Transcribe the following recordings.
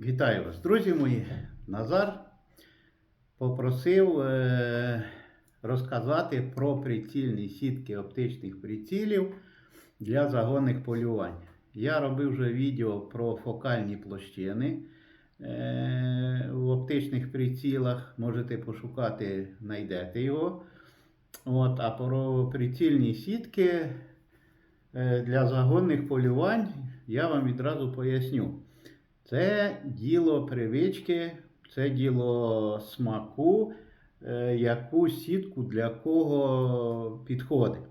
Вітаю вас, друзі мої. Назар попросив е, розказати про прицільні сітки оптичних прицілів для загонних полювань. Я робив вже відео про фокальні площини е, в оптичних прицілах. Можете пошукати, знайдете його. От, а про прицільні сітки е, для загонних полювань я вам відразу поясню. Це діло привички, це діло смаку, е, яку сітку для кого підходить.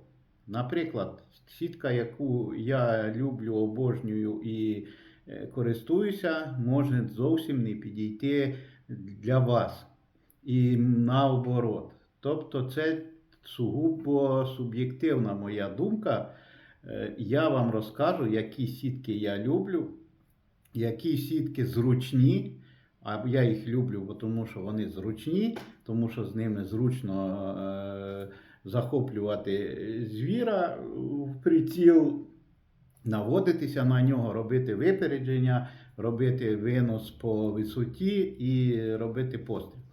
Наприклад, сітка, яку я люблю, обожнюю і е, користуюся, може зовсім не підійти для вас. І наоборот. Тобто, це сугубо суб'єктивна моя думка. Е, Я вам розкажу, які сітки я люблю які сітки зручні, а я їх люблю, тому що вони зручні, тому що з ними зручно е, захоплювати звіра в приціл, наводитися на нього, робити випередження, робити винос по висоті і робити постріл.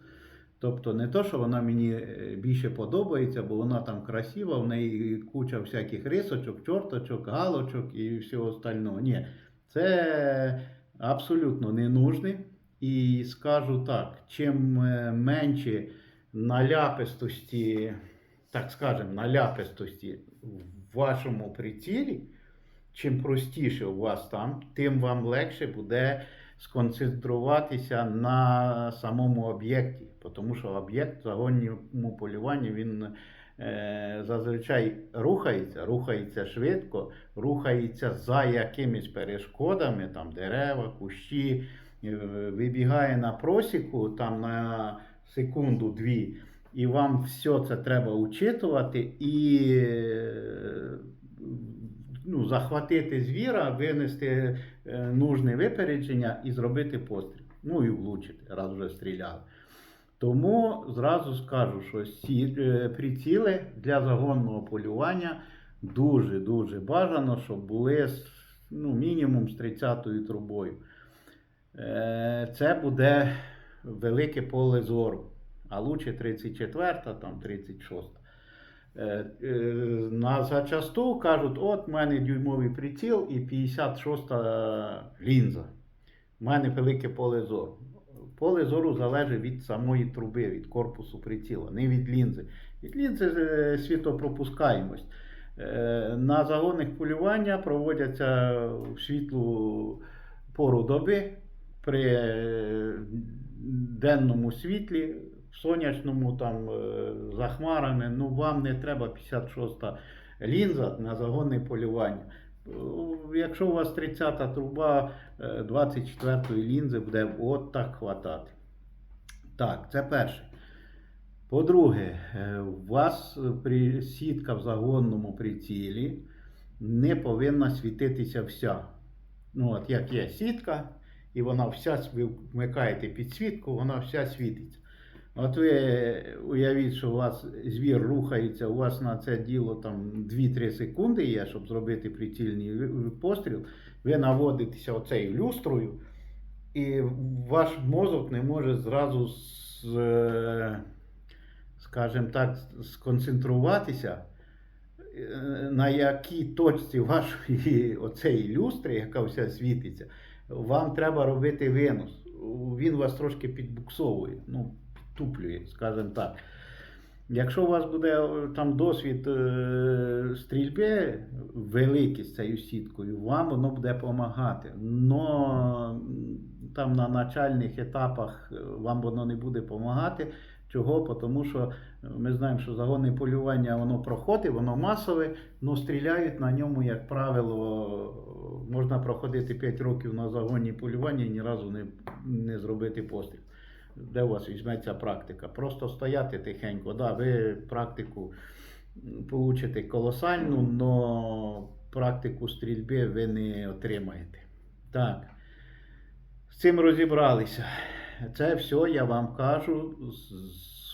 Тобто не то, що вона мені е, більше подобається, бо вона там красива, в неї куча всяких рисочок, чорточок, галочок і всього остального. Ні, це абсолютно не нужне. І скажу так, чим е, менше наляпистості, так скажемо, наляпистості в вашому прицілі, чим простіше у вас там, тим вам легше буде сконцентруватися на самому об'єкті. Тому що об'єкт в загонному полюванні він зазвичай рухається, рухається швидко, рухається за якимись перешкодами, там дерева, кущі, е, вибігає на просіку там на секунду-дві. І вам все це треба учитувати і е, ну, захватити звіра, винести е, нужне випередження і зробити постріл. Ну і влучити, раз вже стріляли. Тому зразу скажу, що сі, е, приціли для загонного полювання дуже-дуже бажано, щоб були ну, мінімум з 30-ю трубою. Е, Це буде велике поле зору, а лучше 34, там 36. Е, е, На зачасту кажуть, от в мене дюймовий приціл і 56 лінза. У мене велике поле зору. Поле зору залежить від самої труби, від корпусу приціла, не від лінзи. Від лінзи е, світопропускаємость. Е, На загонних полювання проводяться в світлу пору доби при е, денному світлі, в сонячному там за хмарами. Ну вам не треба 56-та лінза на загонне полювання. Е, Якщо у вас 30-та труба 24-ї лінзи буде от так хватати. Так, це перше. По-друге, е, у вас при- сітка в загонному прицілі не повинна світитися вся. Ну, от як є сітка, і вона вся, ви вмикаєте підсвітку, вона вся світиться. От ви уявіть, що у вас звір рухається, у вас на це діло там 2-3 секунди є, щоб зробити прицільний постріл. Ви наводитеся оцею люстрою, і ваш мозок не може зразу, е, скажімо так, сконцентруватися, е, на якій точці вашої оцеї люстри, яка вся світиться, вам треба робити винос. Він вас трошки підбуксовує, ну, підтуплює, скажімо так. Якщо у вас буде е, там досвід е, стрільби великий з цією сіткою, вам воно буде допомагати. Но там на начальних етапах е, вам воно не буде допомагати. Чого? Тому що ми знаємо, що загонне полювання воно проходить, воно масове, але стріляють на ньому, як правило, можна проходити 5 років на загонні полювання і ні разу не, не зробити постріл. Де у вас візьметься практика? Просто стояти тихенько. Да, ви практику получите колосальну, але практику стрільби ви не отримаєте. Так. З цим розібралися. Це все я вам кажу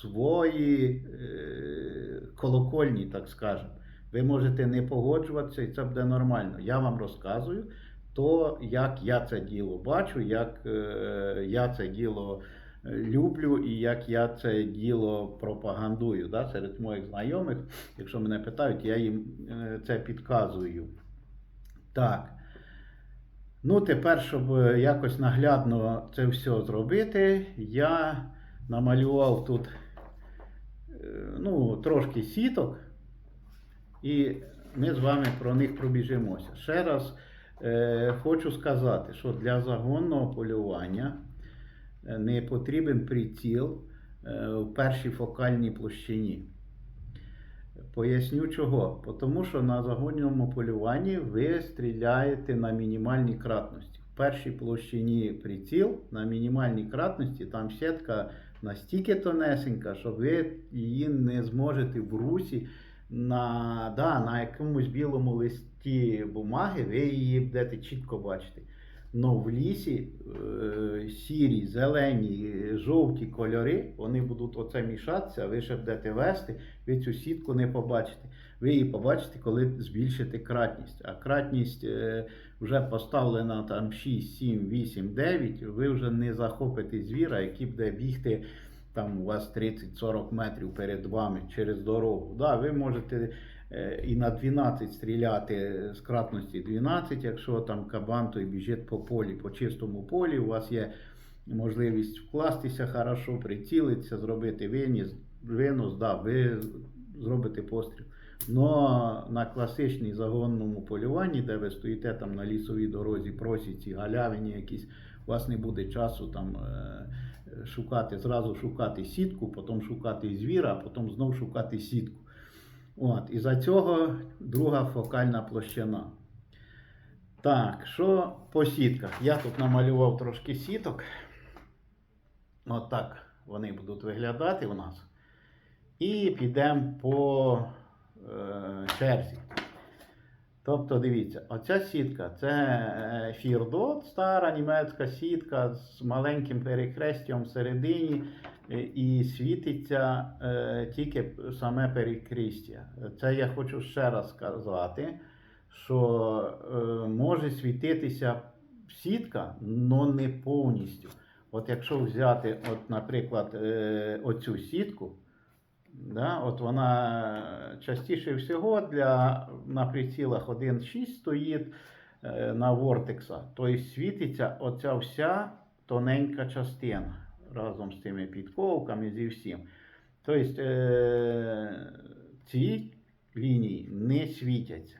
свої е, колокольні, так скажемо. Ви можете не погоджуватися, і це буде нормально. Я вам розказую то, як я це діло бачу, як е, я це діло люблю і як я це діло пропагандую да, серед моїх знайомих. Якщо мене питають, я їм е, це підказую. Так. Ну, тепер, щоб е, якось наглядно це все зробити, я намалював тут е, ну, трошки сіток, і ми з вами про них пробіжимося. Ще раз е, хочу сказати, що для загонного полювання не потрібен приціл е, в першій фокальній площині. Поясню чого. Тому що на загонному полюванні ви стріляєте на мінімальній кратності. В першій площині приціл на мінімальній кратності, там сітка настільки тонесенька, що ви її не зможете в русі на, да, на якомусь білому листі бумаги, ви її будете чітко бачити. Но в лісі е, сірі, зелені, жовті кольори, вони будуть оце мішатися, ви ще будете вести, ви цю сітку не побачите. Ви її побачите, коли збільшите кратність. А кратність е, вже поставлена там 6, 7, 8, 9, ви вже не захопите звіра, який буде бігти там у вас 30-40 метрів перед вами через дорогу. Да, ви можете і на 12 стріляти з кратності 12, якщо там кабан той біжить по полі, по чистому полі, у вас є можливість вкластися хорошо, прицілитися, зробити виніс, винос, да, ви зробите постріл. Но на класичній загонному полюванні, де ви стоїте там на лісовій дорозі, просіці, галявині якісь, у вас не буде часу там е, шукати, зразу шукати сітку, потім шукати звіра, а потім знов шукати сітку. От, і за цього друга фокальна площина. Так, що по сітках? Я тут намалював трошки сіток. От так вони будуть виглядати у нас. І підемо по е, черзі. Тобто, дивіться, оця сітка це е, фірдот, стара німецька сітка з маленьким перехрестям всередині і світиться е, тільки саме перехрестя. Це я хочу ще раз сказати, що е, може світитися сітка, але не повністю. От якщо взяти, от, наприклад, е, оцю сітку, Да, от вона частіше всього для, на прицілах 1.6 стоїть е, на Вортекса. Тобто світиться оця вся тоненька частина разом з цими підковками зі всім. Тобто е, ці лінії не світяться.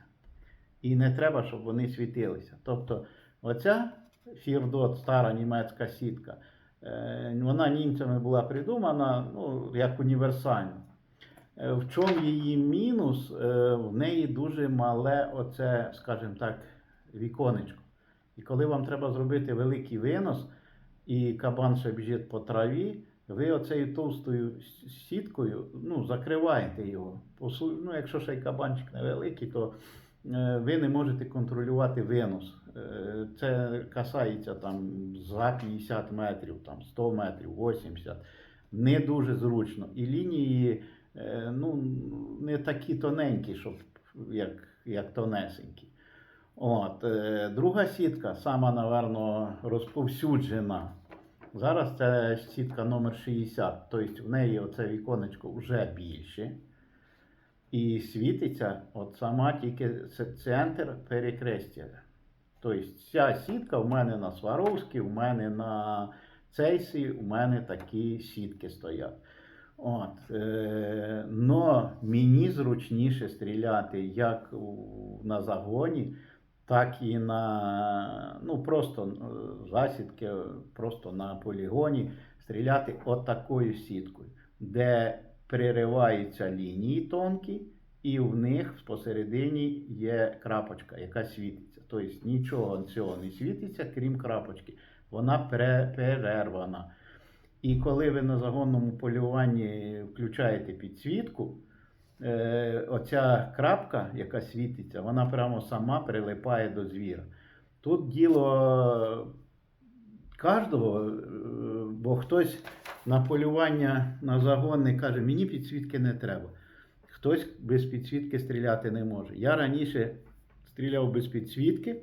І не треба, щоб вони світилися. Тобто, оця фірдот, стара німецька сітка, е, вона німцями була придумана ну, як універсальна. Е, В чому її мінус? В неї дуже мале, оце, скажімо так, віконечко. І коли вам треба зробити великий винос, і кабан ще біжить по траві, ви оцею товстою сіткою ну, закриваєте його. Ну, якщо ще й кабанчик невеликий, то е, ви не можете контролювати винос. Е, Це касається там за 50 метрів, там 100 метрів, 80. Не дуже зручно. І лінії е, ну, не такі тоненькі, щоб як, як тонесенькі. От, друга сітка, сама, напевно, розповсюджена. Зараз це сітка номер 60, тобто в неї оце віконечко вже більше. І світиться от сама тільки центр перекрестя. Тобто ця сітка в мене на Сваровській, в мене на Цейсі, у мене такі сітки стоять. От, е, но мені зручніше стріляти як на загоні, так і на ну, просто е, засідки, просто на полігоні стріляти от такою сіткою, де перериваються лінії тонкі, і в них посередині є крапочка, яка світиться. Тобто нічого цього не світиться, крім крапочки. Вона перервана. І коли ви на загонному полюванні включаєте підсвітку, е, оця крапка, яка світиться, вона прямо сама прилипає до звіра. Тут діло кожного, е, бо хтось на полювання на загонне каже, мені підсвітки не треба. Хтось без підсвітки стріляти не може. Я раніше стріляв без підсвітки,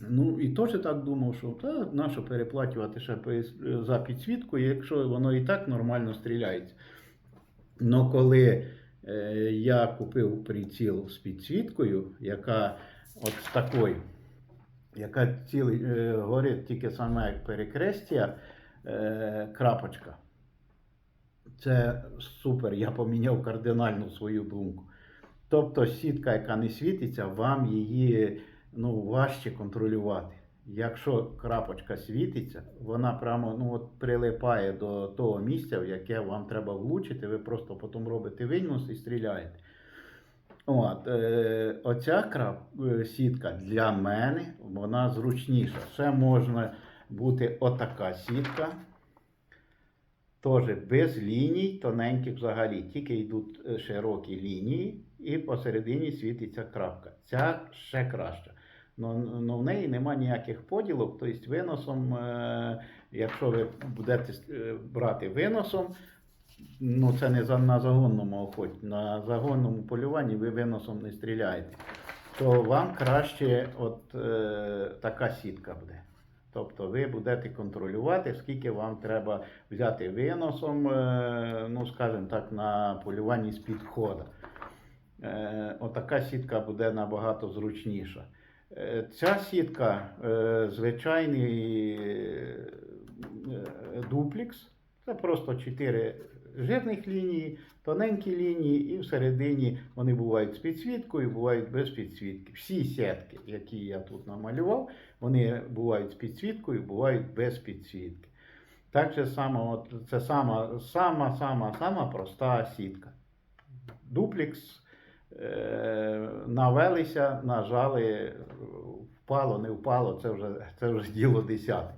Ну і теж так думав, що та нащо переплачувати ще за підсвітку, якщо воно і так нормально стріляється. Ну коли я купив приціл з підсвіткою, яка от такою, яка цілий е, горить тільки саме як перекрестя, е, крапочка. Це супер, я поміняв кардинально свою думку. Тобто сітка, яка не світиться, вам її ну, важче контролювати. Якщо крапочка світиться, вона прямо ну, от, прилипає до того місця, в яке вам треба влучити, ви просто потім робите винос і стріляєте. От, е, оця крап, е, сітка для мене вона зручніша. Ще можна бути отака сітка. Теж без ліній, тоненьких взагалі, тільки йдуть е, широкі лінії, і посередині світиться крапка. Ця ще краща. Ну, ну, в неї нема ніяких поділок, тобто виносом, е, якщо ви будете е, брати виносом, ну це не на загонному охоті, на загонному полюванні ви виносом не стріляєте, то вам краще от е, така сітка буде. Тобто ви будете контролювати, скільки вам треба взяти виносом, е, ну скажімо так, на полюванні з підходу. Е, Отака сітка буде набагато зручніша. Ця сітка е, звичайний е, дуплікс. Це просто 4 жирних лінії, тоненькі лінії, і всередині вони бувають з підсвіткою, бувають без підсвітки. Всі сітки, які я тут намалював, вони бувають з підсвіткою, бувають без підсвітки. Так же само, це сама, сама, сама, сама проста сітка. Дуплікс навелися, нажали, впало, не впало, це вже, це вже діло десяте.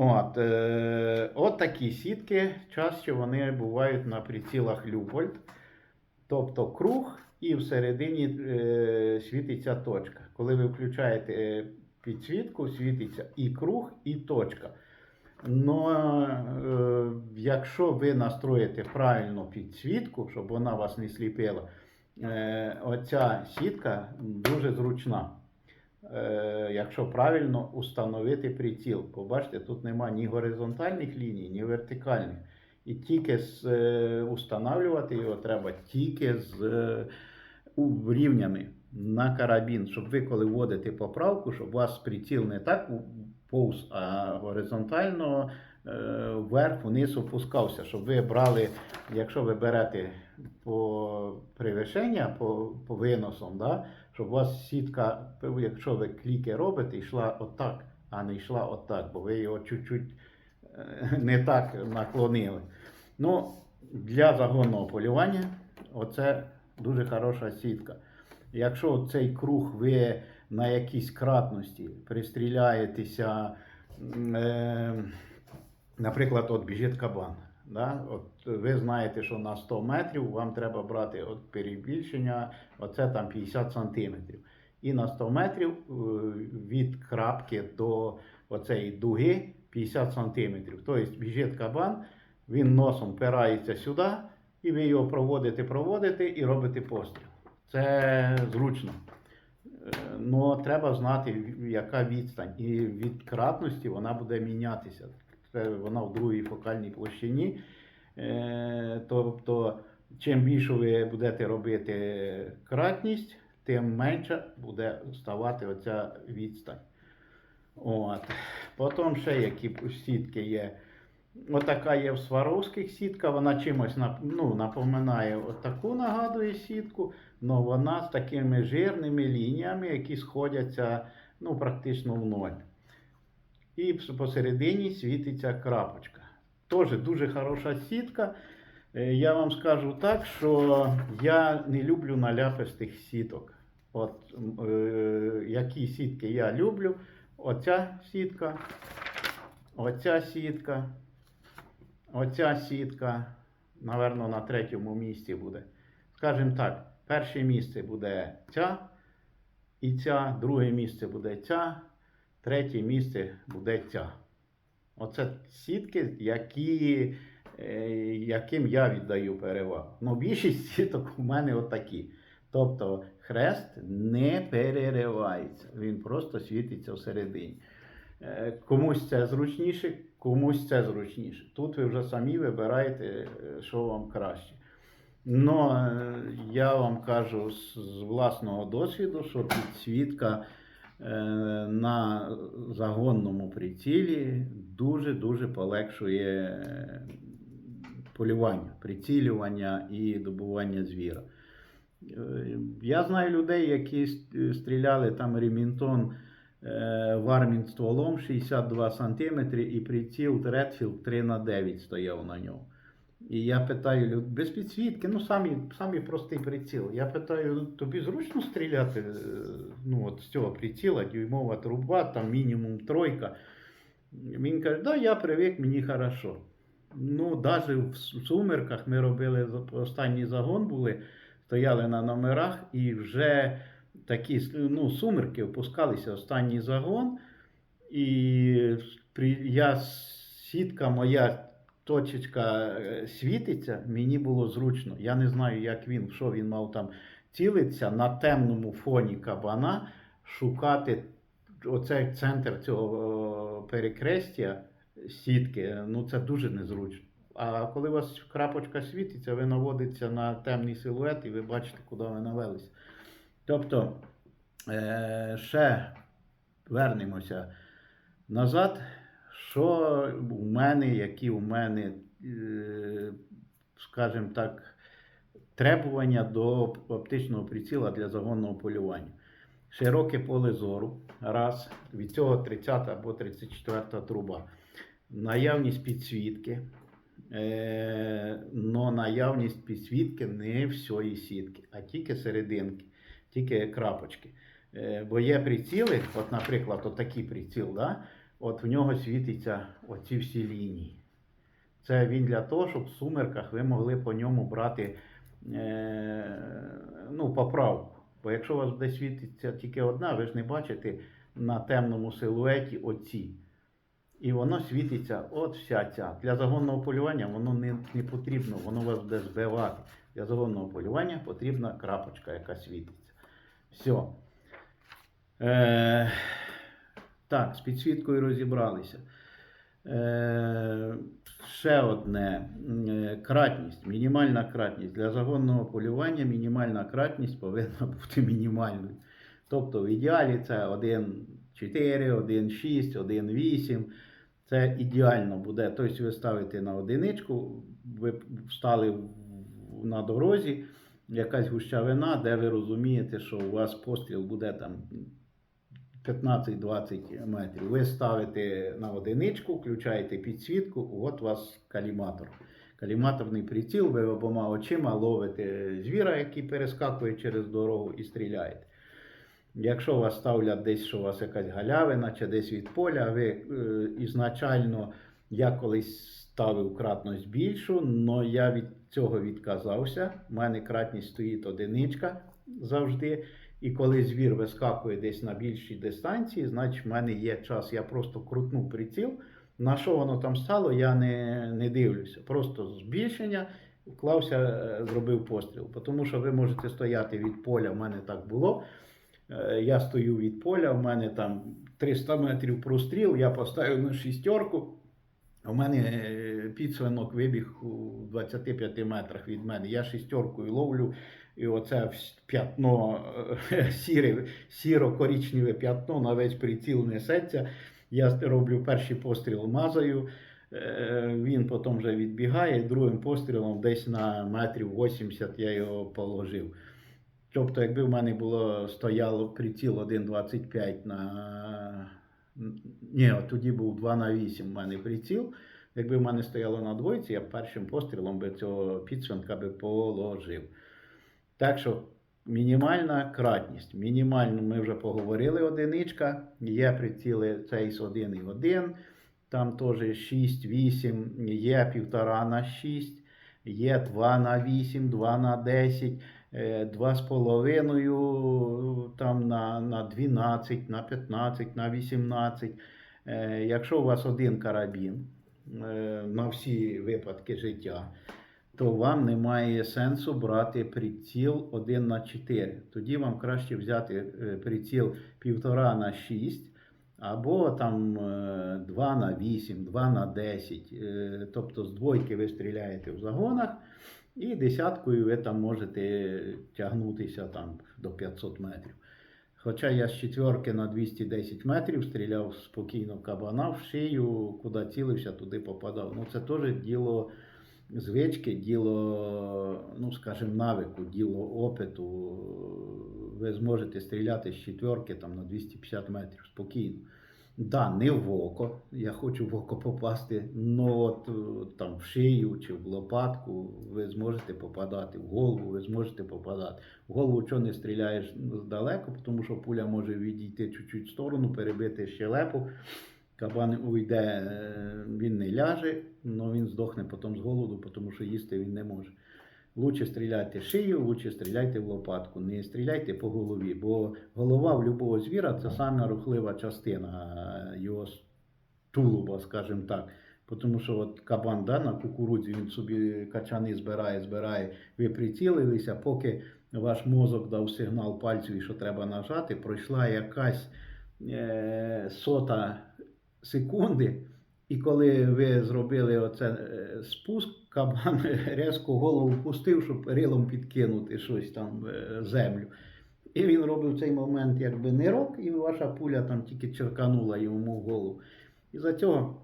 От, е, от такі сітки, часто вони бувають на прицілах Любольд. Тобто круг і всередині е, світиться точка. Коли ви включаєте е, підсвітку, світиться і круг, і точка. Но е, якщо ви настроїте правильно підсвітку, щоб вона вас не сліпила, е, оця сітка дуже зручна. Е, якщо правильно установити приціл. Побачите, тут нема ні горизонтальних ліній, ні вертикальних. І тільки з, е, устанавлювати його треба тільки з е, рівнями на карабін, щоб ви коли вводите поправку, щоб у вас приціл не так повз, а горизонтально е, вверх вниз опускався, щоб ви брали, якщо ви берете по превишення, по, по виносам, да, щоб у вас сітка, якщо ви кліки робите, йшла отак, а не йшла отак, бо ви його чуть-чуть е, не так наклонили. Ну, для загонного полювання оце дуже хороша сітка. Якщо цей круг ви на якійсь кратності пристріляєтеся, е, наприклад, от біжить кабан. Да? От ви знаєте, що на 100 метрів вам треба брати от перебільшення, оце там 50 сантиметрів. І на 100 метрів е, від крапки до оцеї дуги 50 сантиметрів. Тобто біжить кабан, він носом впирається сюди, і ви його проводите, проводите і робите постріл. Це зручно. Але треба знати, яка відстань. І від кратності вона буде мінятися. Це вона в другій фокальній площині. Е, Тобто, чим більше ви будете робити кратність, тим менше буде ставати оця відстань. От. Потім ще які сітки є. Отака є в Сваровських сітка, вона чимось ну, напоминає отаку нагадує сітку, але вона з такими жирними лініями, які сходяться ну, практично в ноль. І посередині світиться крапочка. Теж дуже хороша сітка. Е, Я вам скажу так, що я не люблю наляпистих сіток. От, е, які сітки я люблю. Оця сітка, оця сітка, оця сітка, напевно, на третьому місці буде. Скажімо так, перше місце буде ця і ця, друге місце буде ця, третє місце буде ця. Оце сітки, які, е, яким я віддаю перевагу. Ну, більшість сіток у мене отакі. Тобто хрест не переривається. Він просто світиться всередині. Е, Комусь це зручніше, комусь це зручніше. Тут ви вже самі вибираєте, е, що вам краще. Е, я вам кажу з, власного досвіду, що підсвітка на загонному прицілі дуже-дуже полегшує е, полювання, прицілювання і добування звіра. Е, Я знаю людей, які стріляли там Ремінтон е, Вармін стволом 62 см і приціл Редфілд 3 на 9 стояв на ньому. І я питаю, без підсвітки, ну самі, самі простий приціл. Я питаю, тобі зручно стріляти е, ну, от з цього приціла, дюймова труба, там мінімум тройка. Він каже, да, я привик, мені хорошо. Ну, навіть в сумерках ми робили останній загон були, стояли на номерах і вже такі ну, сумерки опускалися останній загон. І я, сітка моя точечка е, світиться, мені було зручно. Я не знаю, як він, що він мав там цілитися на темному фоні кабана, шукати оцей центр цього е, перекрестя сітки. Ну це дуже незручно. А коли у вас крапочка світиться, ви наводиться на темний силует і ви бачите, куди ви навелися. Тобто, е, ще вернемося назад. Що у мене, які у мене, е, скажімо так, требування до оптичного приціла для загонного полювання. Широке поле зору, раз, від цього 30 або 34 труба. Наявність підсвітки, е, но наявність підсвітки не всієї сітки, а тільки серединки, тільки крапочки. Е, бо є приціли, от, наприклад, от такий приціл, да? От в нього світиться оці всі лінії. Це він для того, щоб в сумерках ви могли по ньому брати е, ну, поправку. Бо якщо у вас буде світиться тільки одна, ви ж не бачите на темному силуеті оці. І воно світиться от вся ця. Для загонного полювання воно не, не потрібно, воно вас буде збивати. Для загонного полювання потрібна крапочка, яка світиться. Все. Е, так, з підсвіткою розібралися. Е, ще одне. Е, Кратність, мінімальна кратність. Для загонного полювання мінімальна кратність повинна бути мінімальною. Тобто в ідеалі це 1,4, 1,6, 1,8. Це ідеально буде. Тобто ви ставите на одиничку, ви встали на дорозі, якась гущавина, де ви розумієте, що у вас постріл буде там 15-20 метрів. Ви ставите на одиничку, включаєте підсвітку, от у вас каліматор. Каліматорний приціл, ви обома очима ловите звіра, який перескакує через дорогу і стріляєте. Якщо вас ставлять десь, що у вас якась галявина чи десь від поля, ви е, ізначально, я колись ставив кратність більшу, але я від цього відказався. У мене кратність стоїть одиничка завжди. І коли звір вискакує десь на більшій дистанції, значить в мене є час, я просто крутнув приціл. На що воно там стало, я не, не дивлюся. Просто збільшення, вклався, е, зробив постріл. Тому що ви можете стояти від поля, в мене так було. Е, Я стою від поля, в мене там 300 метрів простріл, я поставив на шістерку. У мене е, підсвинок вибіг у 25 метрах від мене. Я шістеркою ловлю, і оце п'ятно, е, сіре, сіро-корічневе п'ятно на весь приціл несеться. Я роблю перший постріл мазаю. е, Він потім вже відбігає, другим пострілом десь на метрів 80 я його положив. Тобто, якби в мене було стояло приціл 1,25 на. Ні, тоді був 2 на 8 в мене приціл. Якби в мене стояло на двойці, я першим пострілом би цього підсвинка би положив. Так що мінімальна кратність. Мінімально ми вже поговорили одиничка. Є приціли цейс 1 і 1. Там теж 6, 8, є 1,5 на 6, є 2 на 8, 2 на 10. е, Два з половиною там на, на 12, на 15, на 18. Е, Якщо у вас один карабін е, на всі випадки життя, то вам немає сенсу брати приціл 1 на 4. Тоді вам краще взяти е, приціл 1,5 на 6 або там е, 2 на 8, 2 на 10. Е, Тобто з двойки ви стріляєте в загонах, і десяткою ви там можете тягнутися там до 500 метрів. Хоча я з четверки на 210 метрів стріляв спокійно кабана в шию, куди цілився, туди попадав. Ну це теж діло звички, діло, ну скажімо, навику, діло опиту. Ви зможете стріляти з четверки там, на 250 метрів спокійно. Да, не в око. Я хочу в око попасти, але от там в шию чи в лопатку ви зможете попадати, в голову ви зможете попадати. В голову чого не стріляєш здалеку, тому що пуля може відійти чуть-чуть в сторону, перебити щелепу. Кабан уйде, е, він не ляже, але він здохне потім з голоду, тому що їсти він не може. Лучше стріляйте шию, лучше стріляйте в лопатку, не стріляйте по голові, бо голова в будь-якого звіра це саме рухлива частина е, його тулуба, скажімо так. Тому що от кабан да, на кукурудзі він собі качани збирає, збирає, ви прицілилися, поки ваш мозок дав сигнал пальцеві, що треба нажати, пройшла якась е, сота секунди, і коли ви зробили оце е, спуск, кабан різко голову пустив, щоб рилом підкинути щось там в землю. І він робив цей момент якби нирок, і ваша пуля там тільки черканула йому в голову. І за цього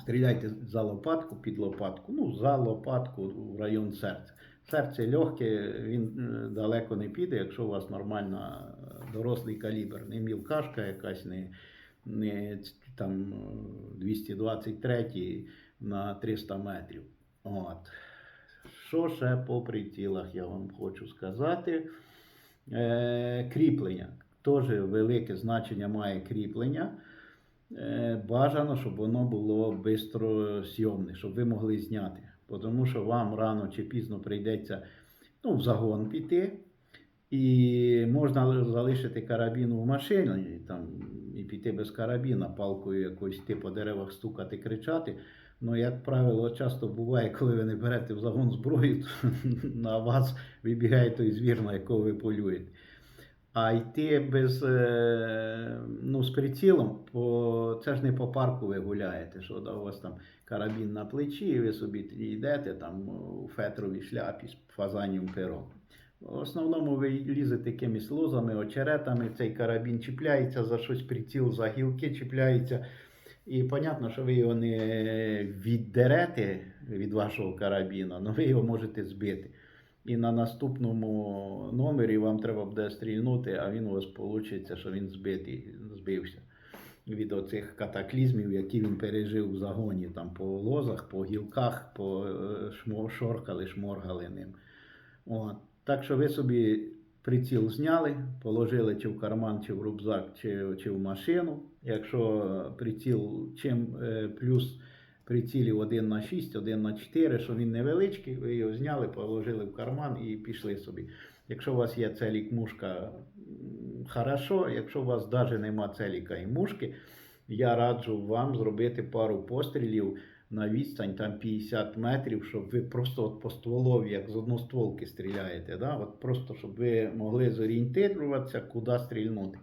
стріляйте за лопатку під лопатку, ну за лопатку в район серця. Серце легке, він е, далеко не піде, якщо у вас нормально е, дорослий калібр, не мілкашка якась, не, не там е, 223 на 300 метрів. От. Що ще по прицілах я вам хочу сказати? Е, кріплення. Теж велике значення має кріплення. Е, бажано, щоб воно було бистро зйомне, щоб ви могли зняти. Тому що вам рано чи пізно прийдеться ну, в загон піти. І можна залишити карабін в машині там, і піти без карабіна, палкою якось йти по деревах стукати, кричати. Ну, як правило, часто буває, коли ви не берете в загон зброю, то на вас вибігає той звір, на якого ви полюєте. А йти без, е, ну, з прицілом, по, це ж не по парку ви гуляєте, що да, у вас там карабін на плечі, і ви собі йдете там у фетровій шляпі з фазанням пером. В основному ви лізете якимись лозами, очеретами, цей карабін чіпляється за щось, приціл за гілки чіпляється. І понятно, що ви його не віддерете від вашого карабіна, але ви його можете збити. І на наступному номері вам треба буде стрільнути, а він у вас вийде, що він збитий, збився від оцих катаклізмів, які він пережив в загоні, там по лозах, по гілках, по е, шмо, шоркали, шморгали ним. От. Так що ви собі приціл зняли, положили чи в карман, чи в рюкзак, чи, чи в машину. Якщо приціл чим е, плюс прицілів 1 на 6, 1 на 4, що він невеличкий, ви його зняли, положили в карман і пішли собі. Якщо у вас є целік мушка, хорошо. Якщо у вас навіть нема целіка і мушки, я раджу вам зробити пару пострілів на відстань там 50 метрів, щоб ви просто от по стволові, як з одностволки стріляєте. Да? От просто щоб ви могли зорієнтуватися, куди стрільнути.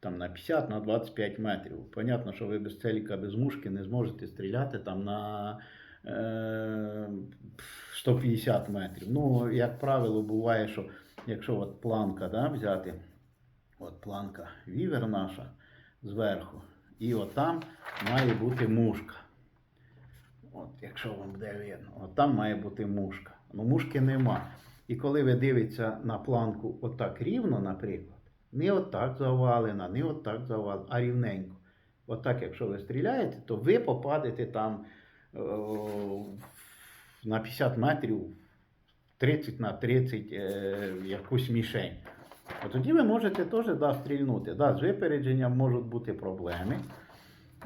Там на 50 на 25 метрів. Понятно, що ви без целіка, без мушки не зможете стріляти там на е, 150 метрів. Ну, як правило, буває, що якщо от планка да, взяти, от планка вівер наша зверху, і там має бути мушка. От, якщо вам буде видно, от там має бути мушка. Ну, мушки нема. І коли ви дивитеся на планку отак рівно, наприклад, не отак завалена, не отак завалена, а рівненько. Отак, якщо ви стріляєте, то ви попадете там е, на 50 метрів 30 на 30 е, якусь мішень. От тоді ви можете теж да, стрільнути. Да, з випередженням можуть бути проблеми.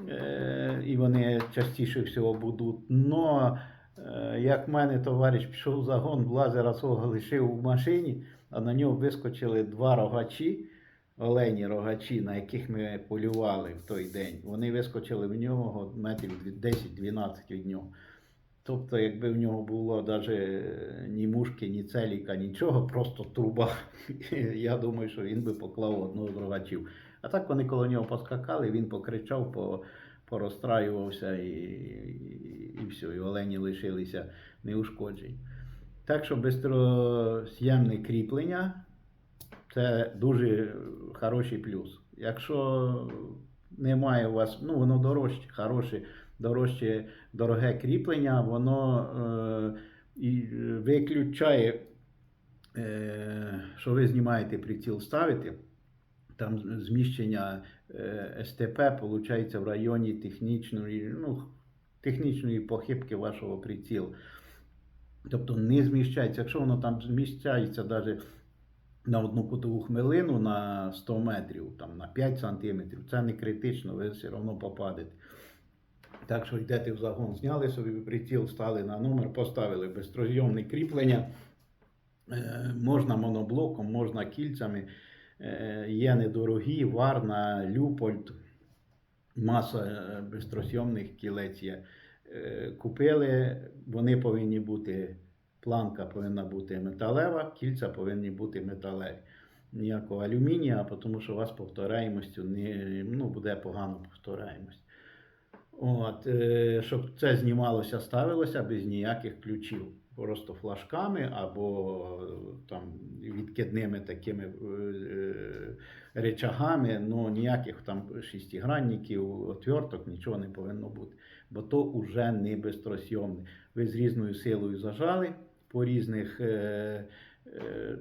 Е, і вони частіше всього будуть. Но, е, як в мене товариш пішов загон, лазера свого лишив в машині, а на нього вискочили два рогачі, олені рогачі, на яких ми полювали в той день. Вони вискочили в нього метрів 10-12 від нього. Тобто, якби в нього було навіть ні мушки, ні целіка, нічого, просто труба. Я думаю, що він би поклав одного з рогачів. А так вони коло нього поскакали, він покричав, по, порозстраювався і, і, і все, і олені лишилися неушкоджені. Так що бистрос'ємне кріплення це дуже хороший плюс. Якщо немає у вас, ну воно дорожче, хороше, дорожче, дороге кріплення, воно е, виключає, е, що ви знімаєте приціл ставите, там зміщення е, СТП виходить в районі технічної, ну, технічної похибки вашого прицілу. Тобто не зміщається. Якщо воно там зміщається навіть на одну кутову хмелину на 100 метрів, там, на 5 сантиметрів, це не критично, ви все одно попадете. Так що йдете в загон, зняли собі приціл, стали на номер, поставили безстройомне кріплення. Е, можна моноблоком, можна кільцями. Е, є недорогі, Варна, Люпольд, маса е, безстросйомних кілець є. Е, Купили, вони повинні бути, планка повинна бути металева, кільця повинні бути металеві. Ніякого алюмінія, тому що у вас повторяємостю не, ну, буде погано повторяємость. От, щоб це знімалося, ставилося без ніяких ключів. Просто флажками або е, там відкидними такими е, е, речагами, ну ніяких там шестигранників, отверток, нічого не повинно бути. Бо то вже не безтросйомне. Ви з різною силою зажали по різних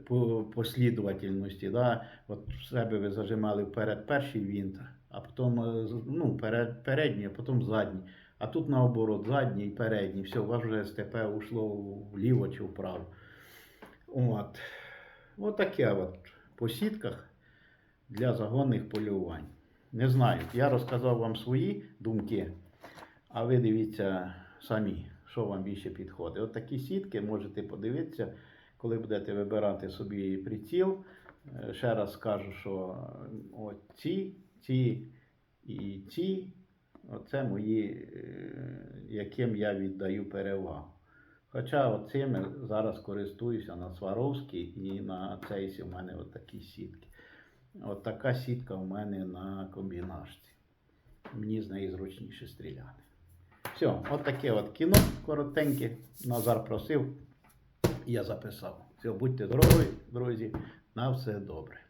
по послідовательності. Да? От в себе ви зажимали вперед перший вінт, а потім ну, перед, передній, а потім задній. А тут наоборот, задній передній. Все, у вас вже СТП ушло вліво чи вправо. От. От таке от по сітках для загонних полювань. Не знаю, я розказав вам свої думки, а ви дивіться самі, що вам більше підходить. От такі сітки можете подивитися, коли будете вибирати собі приціл. Е, Ще раз скажу, що от ці, ці і ці, оце мої, е, яким я віддаю перевагу. Хоча оцими зараз користуюся на Сваровській і на цейсі в мене от такі сітки. От така сітка в мене на комбінашці. Мені з неї зручніше стріляти. Все, от таке от кіно коротеньке. Назар просив, я записав. Все, будьте здорові, друзі. На все добре.